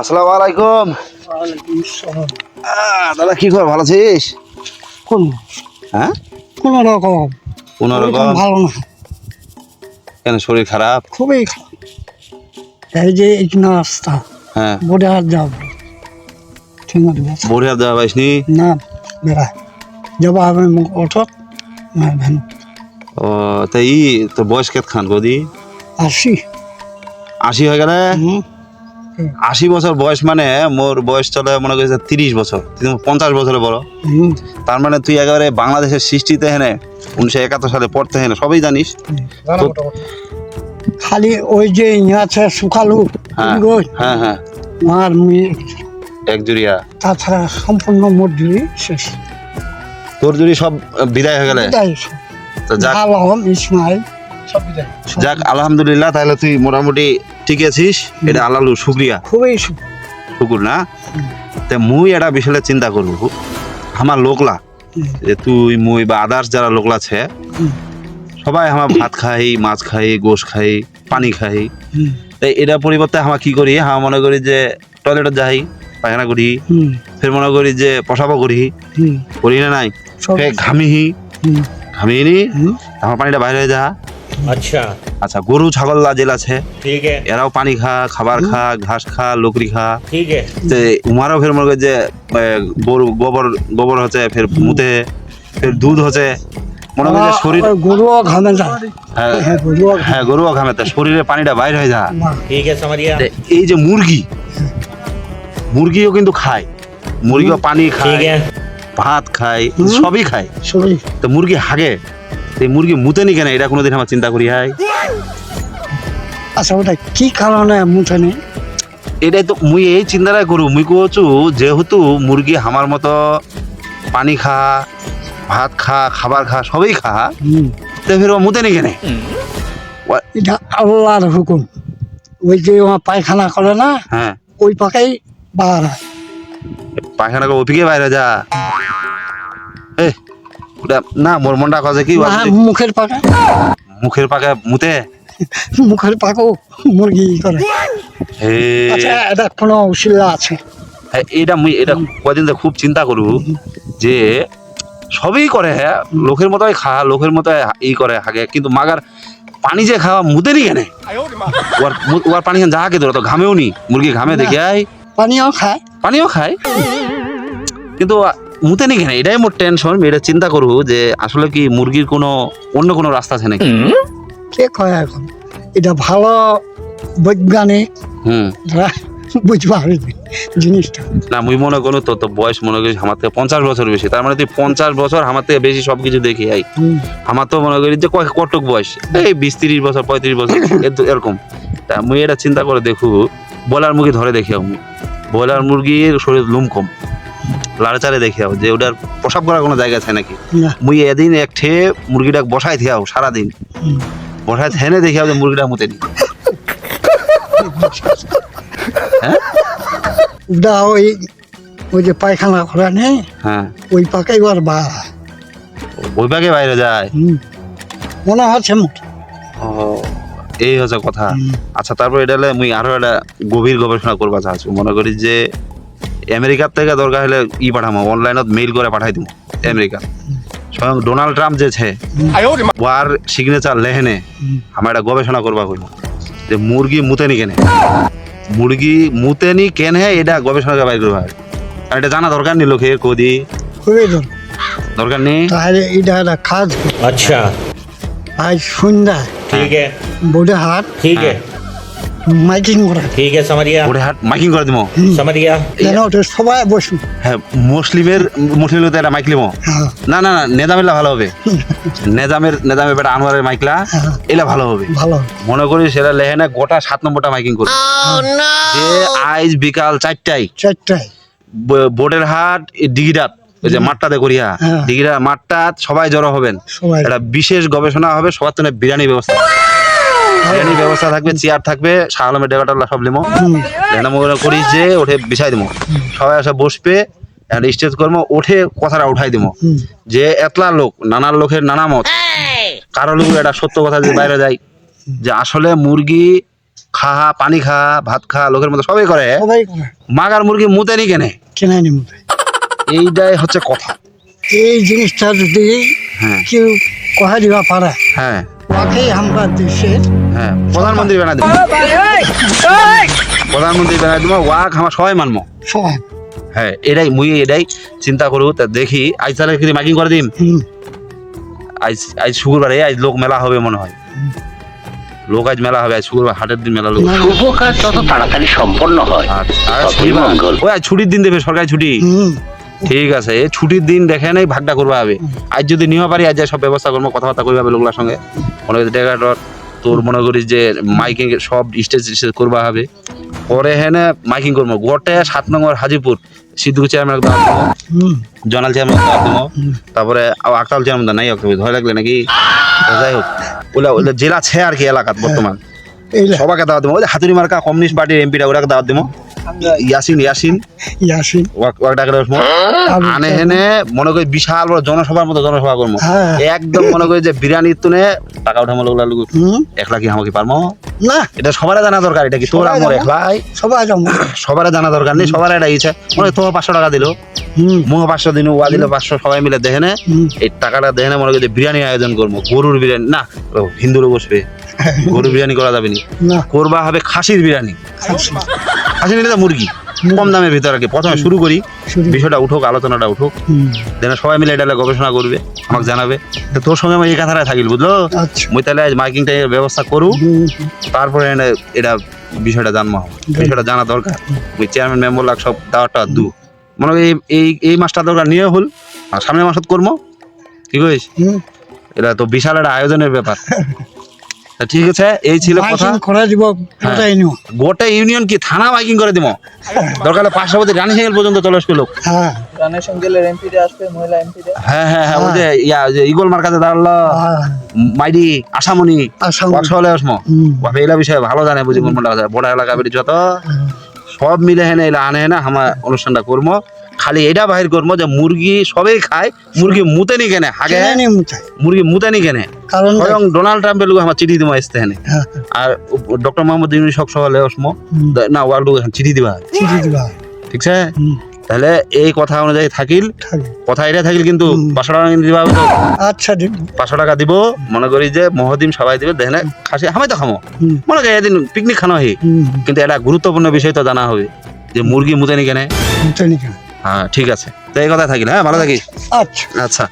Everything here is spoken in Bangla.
আসসালামু আলাইকুম। দাদা কি খবর? ভালো আছিস? কোন? হ্যাঁ? কোন রকম? কোনো রকম? ভালো না। কেন শরীর খারাপ? খুবই খারাপ। এই যে এই নাস্তা। হ্যাঁ। বোর্ডে হাত যাব ঠিক। বড়িয়া দেওয়া পাইসনি? না বেড়ায় যাব মুখ অঠত না ভেন। ও তাই তোর বয়স কেত খান গদি আসি আশি হয়ে গেলে? হুম। আশি বছর বয়স মানে মোর বয়স চলে মনে করছে তিরিশ বছর পঞ্চাশ বছরে বড়। তার মানে তুই একেবারে বাংলাদেশের সৃষ্টিতে হেনে উনিশশো একাত্তর সালে পড়তে হেনে সবই জানিস। খালি ওই যে আছে শুকালু হ্যাঁ হ্যাঁ হ্যাঁ। আর এক জুড়িয়া তাছাড়া সম্পূর্ণ মজুরি শেষ। তোর জুড়ি সব বিদায় হয়ে গেলে। তো যাক। ইসমাইল সব বিদায়। যাক আলহামদুলিল্লাহ তাহলে তুই মোটামুটি ঠিক আছিস? এটা আলালু শুক্রিয়া। খুবই শুকুর না? তা মুই এটা বিশালে চিন্তা করব। আমার লোকলা যে তুই মুই বা আদার্স যারা লোকলা আছে সবাই আমার ভাত খাই মাছ খাই গোশ খাই পানি খাই। তাই এটা পরিবর্তে আমার কি করি? আমার মনে করি যে টয়লেটে যাই পায়খানা করি ফের মনে করি যে পশাবো করি। করি না নাই? ঘামিহি। ঘামিয়ে নি আমার পানিটা বাইরে যা। আচ্ছা। আচ্ছা গরু ছাগল যেল আছে ठीक है এরাও পানি খা খাবার খা ঘাস খা লোকরি খা ठीक है যে উমারও ফের মনে করি যে এ, গরু গোবর গোবর হচ্ছে ফের মুতে ফের দুধ হচ্ছে মনে করি যে শরীর ওই গরুও ঘামে যায় হ্যাঁ হ্যাঁ গরুও ঘামে হ্যাঁ গরুও ঘামে তা শরীরে পানিটা বাইরে হয়ে যা না, ठीक है समझ गया তে এই যে মুরগি মুরগিও কিন্তু খায় মুরগিও পানি ठीक খায় है ভাত খায় হুম। সবই খায় সবই তো মুরগি হাগে তো এই মুরগি মুতেনি কেন এটা কোনোদিন আমার চিন্তা করি হাই আচ্ছা ওটা কি কারণে মুঠে নেই এটাই তো মুই এই চিন্তাটাই করু। মুই কচু যেহেতু মুরগি আমার মতো পানি খা ভাত খা খাবার খা সবই খা তো ফের ও মুতেনি কেন? এটা আল্লাহর হুকুম। ওই যে পায়খানা করে না হ্যাঁ। ওই পাকেই বার পায়খানা করে ওপিকে বাইরে যা। এ ওটা না মোর মনটা কাজে কি মুখের পাকে। মুখের পাকে মুতে? মুখের পাকেও মুরগি করে। আচ্ছা এটা কোনো অসুবিধা আছে? হ্যাঁ, এটা মুই এটা কদিন ধরে খুব চিন্তা করু যে সবই করে হ্যাঁ লোকের মতোই খা লোকের মতো ই করে হাগে। কিন্তু মাগার পানি যে খাওয়া মুতেনি কেন ওর ওর পানি যা কে ধরো তো ঘামেও নি। মুরগি ঘামে দেখে আই পানিও খায়। পানিও খায়। কিন্তু মুতেনি কেন? এটাই মোর টেনশন এটা চিন্তা করু যে আসলে কি মুরগির কোনো অন্য কোনো রাস্তা আছে নাকি? কে কয় এখন? এটা ভালো বৈজ্ঞানিক হুম। বুঝবা জিনিসটা। না মুই মনে করো তো তো বয়স মনে করি আমার থেকে পঞ্চাশ বছর বেশি। তার মানে তুই পঞ্চাশ বছর আমার থেকে বেশি সবকিছু দেখি আই আমার তো মনে করি যে বয়স? এই বিশ তিরিশ বছর পঁয়ত্রিশ বছর এরকম। তা মুই এটা চিন্তা করে দেখু বয়লার মুরগি ধরে দেখি আমি। বয়লার মুরগির শরীর লুম কম লাড়ে চাড়ে দেখি আও যে ওটার প্রসাব করার কোনো জায়গা আছে নাকি? মুই এদিন এক ঠে মুরগিটা বসাই থিয়াও সারাদিন। হুম। বসাই থেনে দেখি যে মুরগিটা মুতেনি হ্যাঁ? ওটা ওই ওই যে পায়খানা করা নেই হ্যাঁ। ওই পাকেই বার হয়। ওই পাকে বাইরে যায়? মনে হচ্ছে ও এই হচ্ছে কথা। আচ্ছা তারপর এটা হলে মুই আরও একটা গভীর গবেষণা করবা চাচ্ছি। মনে করি যে আমেরিকার থেকে দরকার হলে ই পাঠামো অনলাইনত মেইল করে পাঠাই দিব আমেরিকা। স্বয়ং ডোনাল্ড ট্রাম্প যে ছে ওয়ার সিগনেচার লেহেনে আমরা এটা গবেষণা করবা কই যে মুরগি মুতেনি কেনে। মুরগি মুতেনি কেনে এটা গবেষণা বাইর করবা। আর এটা জানা দরকার নেই লোকে কদি দরকার। নেই? তাহলে এটা একটা কাজ আচ্ছা। আজ সুন্দর ঠিক আছে। বড় হাত। ঠিক আছে। মাইকিং করা। ঠিক আছে সামারিয়া। ওরে হাট মাইকিং করে দিমো? সামারিয়া। না ওটা সবাই হ্যাঁ মুসলিমের মুসলিম এটা হ্যাঁ। না না না ভালো হবে। বেটা আনোয়ারের মাইকলা হ্যাঁ, হ্যাঁ। এটা ভালো হবে। ভালো মনে করি সেটা লেহেনা গোটা সাত নম্বরটা মাইকিং oh, যে আজ বিকাল চারটায় চারটায়। বোর্ডের হাট ডিগিরাত যে মাঠটাতে করিয়া ডিগিরা মাঠটা সবাই জড়ো হবেন। এটা বিশেষ গবেষণা হবে সবার জন্য বিরিয়ানি ব্যবস্থা। বিরিয়ানি ব্যবস্থা থাকবে চেয়ার থাকবে আলমের ডেকাটা সব লিমো। মনে করিস যে ওঠে বিছাই দিমো সবাই এসে বসবে স্টেজ কর্ম ওঠে কথাটা উঠাই দিমো যে এতলা লোক নানা লোকের নানা মত। কারও লোক একটা সত্য কথা যে বাইরে যায়। যে আসলে মুরগি খা পানি খা ভাত খা লোকের মতো সবাই করে। মাগার মুরগি মুতেনি কেনে? কেনাই নি মুতে? এইটাই হচ্ছে কথা। এই জিনিসটা যদি হ্যাঁ। কেউ কহা দিবা পারে হ্যাঁ। আমরা দেশের হ্যাঁ প্রধানমন্ত্রী বানাই দেবো। প্রধানমন্ত্রী বানাই দেবো ওয়াক আমার সবাই মানবো। হ্যাঁ এটাই মুই এটাই চিন্তা করু তা দেখি আজ তাহলে কি মাইকিং করে দিম? আজ আজ শুক্রবারে আজ লোক মেলা হবে মনে হয়। লোক আজ মেলা হবে আজ শুক্রবার হাটের দিন মেলা লোক। শুভ কাজ যত তাড়াতাড়ি সম্পন্ন হয় আচ্ছা, আর শনিবার ওই আজ ছুটির দিন দেবে সরকারি ছুটি। ঠিক আছে এই ছুটির দিন দেখে নেই ভাগটা করবা হবে। আজ যদি নিয়ে পারি আজ সব ব্যবস্থা করব কথাবার্তা করবে হবে লোকগুলোর সঙ্গে। মনে করি ডেকাটর তোর মনে করি যে মাইকিং সব স্টেজ করবা হবে। পরে হেনে মাইকিং করব। গোটে সাত নম্বর হাজিপুর সিদ্ধু চেয়ারম্যান জনাল চেয়ারম্যান তারপরে আকাল চেয়ারম্যান নাই ভয় লাগলে নাকি যাই হোক। ওলা ওলা জেলা ছে আর কি এলাকা বর্তমান। এইলা সবাইকে দাওয়াত দেবো। হাতুরি মার্কা কমিউনিস্ট পার্টির এমপিটা ওরাকে দাওয়াত দেবো। ইয়াসিন ইয়াসিন। ইয়াসিন। ওয়াক ওয়াক ডাকে রাখব আনে হেনে মনে করি বিশাল বড় জনসভার মতো জনসভা করব। হ্যাঁ। একদম মনে করি যে বিরিয়ানি তুনে টাকা উঠামো লোক লালু হুম। একলা কি আমাকে পারমো না। এটা সবার জানা দরকার এটা কি তোর আমার। একলাই? সবাই সবার জানা দরকার নেই সবার এটা ইচ্ছা। মনে হয় তোমার পাঁচশো টাকা দিল। মুহ পাঁচশো দিন ওয়া দিল পাঁচশো সবাই মিলে দেখে নে। এই টাকাটা দেখে নে মনে করি যে বিরিয়ানি আয়োজন করব। গরুর বিরিয়ানি। না হিন্দুরও বসবে। গরুর বিরিয়ানি করা যাবে না। করবা হবে খাসির বিরিয়ানি। খাসির বিরিয়ানি মুরগি। কম দামের ভিতরে আর কি। প্রথমে শুরু করি বিষয়টা উঠুক আলোচনাটা উঠুক। দেন সবাই মিলে এটা গবেষণা করবে আমাকে জানাবে। তো তোর সঙ্গে আমি এই কথাটা থাকিল বুঝলো? আচ্ছা। মুই তাহলে আজ মাইকিং টাইমের ব্যবস্থা করু তারপরে এনে এটা বিষয়টা জানব বিষয়টা জানা দরকার। ওই চেয়ারম্যান মেম্বার লাগ সব দাওয়াটা দু। মনে এই এই এই মাসটা দরকার নিয়ে হল আর সামনের মাসত করব কি কইস এটা তো বিশাল একটা আয়োজনের ব্যাপার। তা ঠিক আছে এই ছিল কথা। করে দিব কোথায় নিও গোটা ইউনিয়ন কি থানা মাইকিং করে দিব? দরকার হলে পার্শ্ববর্তী রানী পর্যন্ত চলে আসবে লোক। হ্যাঁ। গানের সঙ্গেলের এমপিরা আসবে মহিলা এমপিরা হ্যাঁ হ্যাঁ হ্যাঁ ওই যে ইয়া যে ইগল মার্কাতে দাঁড়াল হ্যাঁ। মাইডি ওয়াকশলে আসমো এলা বিষয়ে ভালো জানে বুঝি বড় এলাকা বেরি যত সব মিলে হেনে এলা আনে না আমার অনুষ্ঠানটা করব। খালি এটা বাহির করব যে মুরগি সবাই খায় মুরগি কেনে? আগে কেনে নি মুতাই মুরগি মুতেনি কেনে? কারণ স্বয়ং ডোনাল্ড ট্রাম্পের লোক আমার চিঠি দিবা আসতে হেনে হ্যাঁ। আর ডক্টর মোহাম্মদ ইউনি সব সহ লেসমো হুম। না ওয়ার্ল্ড চিঠি দিবা। চিঠি দিবা। ঠিক আছে? তাহলে এই কথা অনুযায়ী থাকিল। কথা এটা থাকিল কিন্তু। পাঁচশো টাকা দিবা আচ্ছা পাঁচশো টাকা দিব। মনে করি যে মহদিম সবাই দিবে। দেখে খাসি আমি তো খামো। মনে করি এদিন পিকনিক খানো হি। কিন্তু এটা গুরুত্বপূর্ণ বিষয় তো জানা হবে যে মুরগি মুতাই নি কেন। হ্যাঁ ঠিক আছে। তো এই কথা থাকিল হ্যাঁ ভালো থাকিস। আচ্ছা। আচ্ছা।